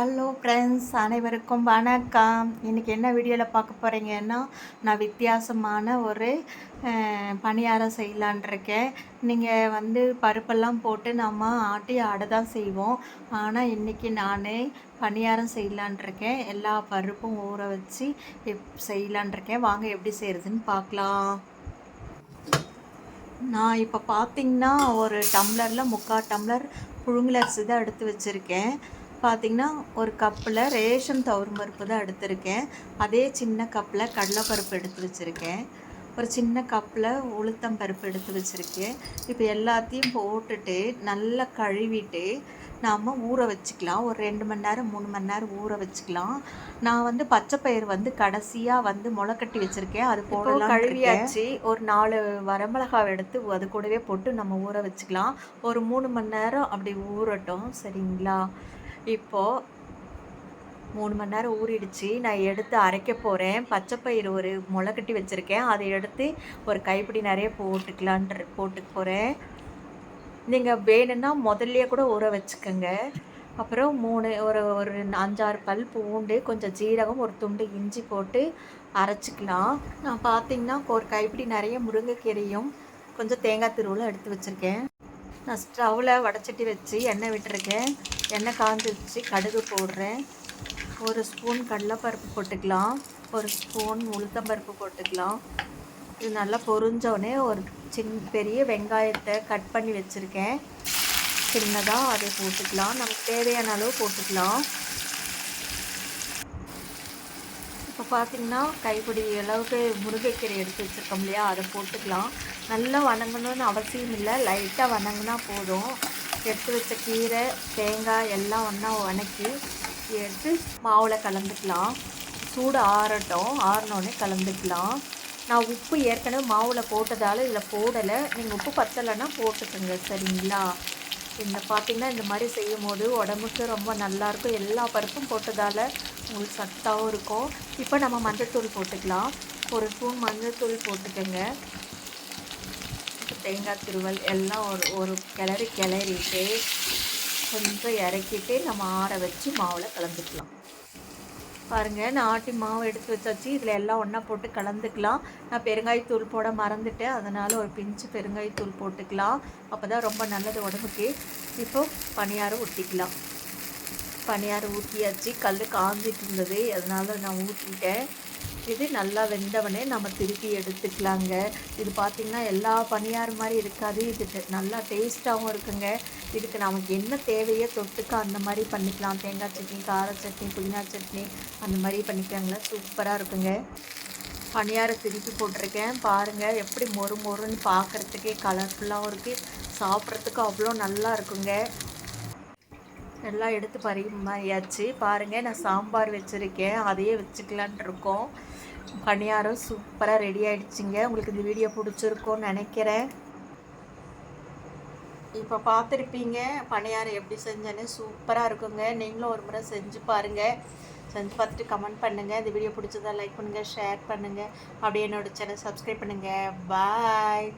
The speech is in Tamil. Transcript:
ஹலோ ஃப்ரெண்ட்ஸ் அனைவருக்கும் வணக்கம். இன்றைக்கி என்ன வீடியோவில் பார்க்க போகிறீங்கன்னா நான் வித்தியாசமான ஒரு பணியாரம் செய்யலான் இருக்கேன். நீங்கள் வந்து பருப்பெல்லாம் போட்டு நம்ம ஆட்டி அடை தான் செய்வோம். ஆனால் இன்றைக்கி நான் பணியாரம் செய்யலான் இருக்கேன். எல்லா பருப்பும் ஊற வச்சு எப் செய்யலான் இருக்கேன். வாங்க எப்படி செய்கிறதுன்னு பார்க்கலாம். நான் இப்போ பார்த்திங்கன்னா ஒரு டம்ளரில் முக்கால் டம்ளர் புழுங்கலரிசி தான் எடுத்து வச்சுருக்கேன். பார்த்தீங்கன்னா ஒரு கப்பில் ரேஷன் துவரம் பருப்பு தான் எடுத்திருக்கேன். அதே சின்ன கப்பில் கடலைப்பருப்பு எடுத்து வச்சுருக்கேன். ஒரு சின்ன கப்பில் உளுத்தம் பருப்பு எடுத்து வச்சுருக்கேன். இப்போ எல்லாத்தையும் போட்டுட்டு நல்லா கழுவிட்டு நாம் ஊற வச்சுக்கலாம். ஒரு ரெண்டு மணி நேரம் மூணு மணி நேரம் ஊற வச்சுக்கலாம். நான் வந்து பச்சை பயிர் வந்து கடைசியாக வந்து முளைக்கட்டி வச்சுருக்கேன். அது போடலாம் கழுவியாச்சு. ஒரு நாலு வரமிளகாய் எடுத்து அது கூடவே போட்டு நம்ம ஊற வச்சுக்கலாம். ஒரு மூணு மணி நேரம் அப்படி ஊறட்டும். சரிங்களா? இப்போது மூணு மணி நேரம் ஊறிடுச்சு. நான் எடுத்து அரைக்க போகிறேன் பச்சைப்பயிறு ஒரு முளை கட்டி வச்சுருக்கேன். அதை எடுத்து ஒரு கைப்பிடி நிறைய போட்டுக்கலான்ட்டு போட்டுக்க போகிறேன் நீங்கள் வேணும்னா முதல்லையே கூட ஊற வச்சுக்கோங்க. அப்புறம் மூணு ஒரு ஒரு அஞ்சாறு பல் பூண்டு கொஞ்சம் ஜீரகம் ஒரு துண்டு இஞ்சி போட்டு அரைச்சிக்கலாம். நான் பார்த்தீங்கன்னா ஒரு கைப்பிடி நிறைய முருங்கைக்கீரையும் கொஞ்சம் தேங்காய் திருவெல்லாம் எடுத்து வச்சுருக்கேன். நான் ஸ்டவ்வில் வடச்சட்டி வச்சு எண்ணெய் விட்டுருக்கேன். எண்ணெய் காஞ்சிச்சு கடுகு போடுறேன். ஒரு ஸ்பூன் கடலைப்பருப்பு போட்டுக்கலாம். ஒரு ஸ்பூன் உளுத்தம்பருப்பு போட்டுக்கலாம். இது நல்லா பொறிஞ்சோடனே ஒரு சின் பெரிய வெங்காயத்தை கட் பண்ணி வச்சுருக்கேன். சின்னதாக அதை போட்டுக்கலாம். நமக்கு தேவையான அளவு போட்டுக்கலாம் இப்போ பார்த்தீங்கன்னா கைப்பிடி அளவுக்கு முருங்கைக்கீரை எடுத்து வச்சுருக்கோம் இல்லையா? அதை போட்டுக்கலாம். நல்லா வணங்கணும்னு அவசியம் இல்லை. லைட்டாக வணங்கினா போதும். எடுத்து வச்ச கீரை தேங்காய் எல்லாம் ஒன்றா வணக்கி எடுத்து மாவில் கலந்துக்கலாம். சூடு ஆறட்டும். ஆறினோடனே கலந்துக்கலாம். நான் உப்பு ஏற்கனவே மாவில் போட்டதால் இதில் போடலை. நீங்கள் உப்பு பத்தலைன்னா போட்டுக்கோங்க. சரிங்களா? இந்த பார்த்தீங்கன்னா இந்த மாதிரி செய்யும் போது உடம்புக்கு ரொம்ப நல்லாயிருக்கும் எல்லா பருப்பும் போட்டதால் உங்களுக்கு சத்தாகவும் இருக்கும். இப்போ நம்ம மஞ்சள்தூள் போட்டுக்கலாம். ஒரு ஸ்பூன் மஞ்சள்தூள் போட்டுக்கோங்க. தேங்காய் திருவல் எல்லாம் ஒரு ஒரு கிளறி கிளறிட்டு கொஞ்சம் இறக்கிட்டு நம்ம ஆற வச்சு மாவில் கலந்துக்கலாம். பாருங்கள் நான் ஆட்டி மாவு எடுத்து வச்சாச்சு. இதில் எல்லாம் ஒன்றா போட்டு கலந்துக்கலாம். நான் பெருங்காயத்தூள் போட மறந்துட்டேன். அதனால் ஒரு பிஞ்சு பெருங்காயத்தூள் போட்டுக்கலாம். அப்போ தான் ரொம்ப நல்லது உடம்புக்கு. இப்போது பணியாரம் ஒட்டிக்கலாம் பணியாரம் ஊற்றியாச்சு கல் காஞ்சிட்டு இருந்தது அதனால் நான் ஊற்றிட்டேன் இது நல்லா வெந்தவனே நம்ம திருப்பி எடுத்துக்கலாங்க. இது பார்த்திங்கன்னா எல்லா பணியாரம் மாதிரி இருக்காது. இது நல்லா டேஸ்ட்டாகவும் இருக்குங்க. இதுக்கு நமக்கு என்ன தேவையோ தொட்டுக்க அந்த மாதிரி பண்ணிக்கலாம். தேங்காய் சட்னி கார சட்னி புதினா சட்னி அந்த மாதிரி பண்ணிக்கலாங்களா? சூப்பராக இருக்குங்க. பணியாரம் திருப்பி போட்டிருக்கேன். பாருங்கள் எப்படி மொறு மொறுன்னு பார்க்குறதுக்கே கலர்ஃபுல்லாகவும் இருக்குது சாப்பிட்றதுக்கு அவ்வளோ நல்லா இருக்குங்க. எல்லாம் எடுத்து பரிமாறியாச்சு. பாருங்கள் நான் சாம்பார் வச்சுருக்கேன். அதையே வச்சுக்கலான் இருக்கோம். பணியாரம் சூப்பராக ரெடி ஆகிடுச்சிங்க உங்களுக்கு இந்த வீடியோ பிடிச்சிருக்கோன்னு நினைக்கிறேன். இப்போ பார்த்துருப்பீங்க பணியாரம் எப்படி செஞ்சேன்னு சூப்பராக இருக்குங்க. நீங்களும் ஒரு முறை செஞ்சு பாருங்கள் செஞ்சு பார்த்துட்டு கமெண்ட் பண்ணுங்கள் இந்த வீடியோ பிடிச்சதா லைக் பண்ணுங்கள் ஷேர் பண்ணுங்கள் அப்படியே என்னோடய சேனல் சப்ஸ்கிரைப் பண்ணுங்கள் பாய்